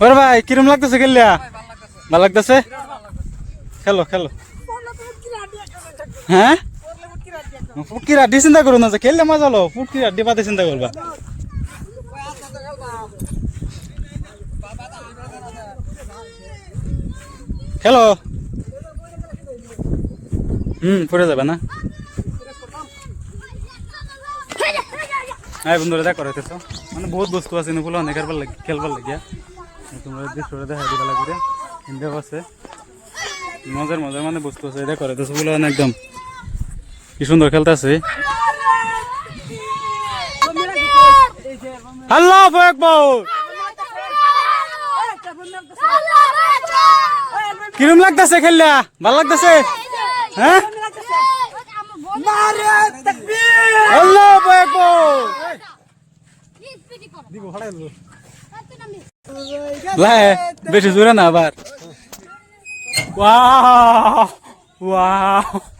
ওরে ভাই কিরম লাগতেছে খেললিয়া ভালো লাগতেছে? খেলো খেলো। হ্যাঁ? ফুটকির আড্ডি চিন্তা করো না যে খেললে মজা হলো ফুটকির আড্ডি পাতে চিন্তা করবা। খেলো। হুম পড়ে যাবে না। হ্যাঁ বন্ধুরা, দেখো রাইতেছ মানে বহুত বস্তু আছে, এগুলো অনেক খেলবার খেলবার লাগিয়া তোমরা দৃশ্যটা দেখা দিবা লাগে হিন্দেও আছে। মজার মজার মানে বস্তু আছে, দেখো রাইতেছ বলে একদম কি সুন্দর খেলতে আছে। আল্লাহ একবার কিরম লাগতেছে খেললা? ভালো লাগতেছে? হ্যাঁ আল্লাহ একবার লাই বেশি দূরে না আবার। ওয়া ওয়াও।